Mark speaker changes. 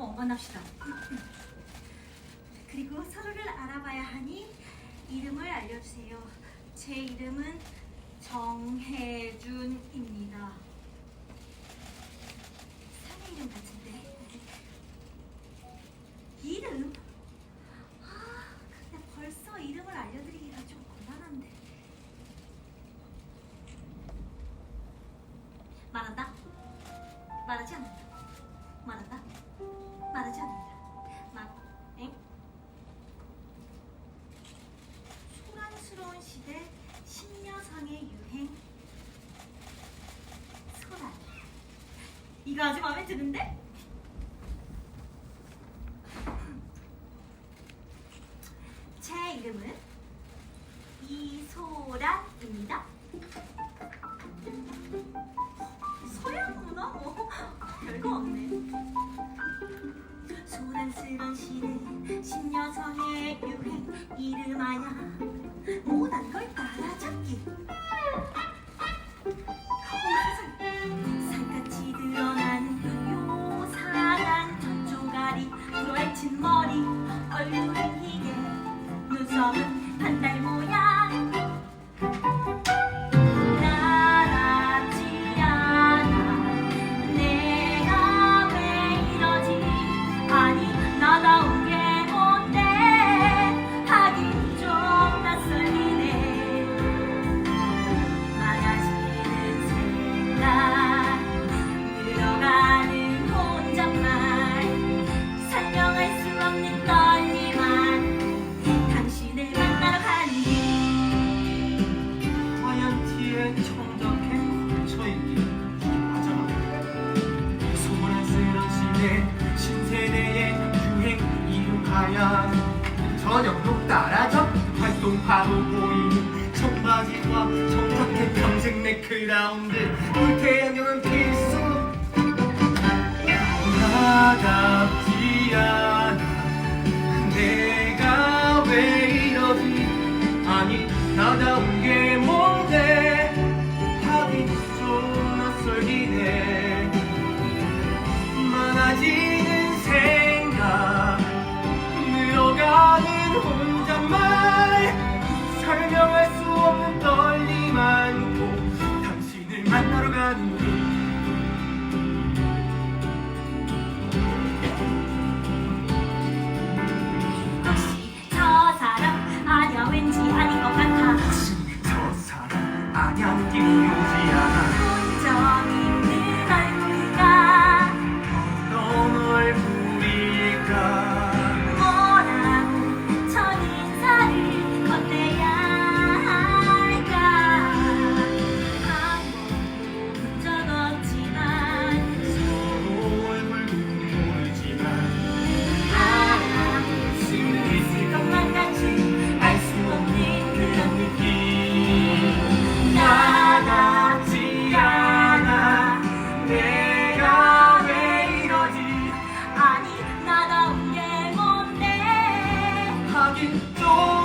Speaker 1: 않고 만납시다. 그리고 서로를 알아봐야 하니 이름을 알려주세요. 제 이름은 정혜준입니다. 이거 아주 마음에 드는데? 제 이름은 이소란입니다. 소란구나 뭐 별거 없네. 소란스런 시대 신여성의 유행 이름하야 못한 걸 따라잡기. Hình
Speaker 2: 가면 저녁도 따라져 활동파로 보이는 청바지와 청바켓, 평색 네크라운드. 물태 안경은 필수. 나답지 않아. 내가 왜 이러니?
Speaker 1: 아니 나다운 게
Speaker 2: 설명할 수 없는 떨림 안고 당신을 만나러 가는 길 de
Speaker 1: todo.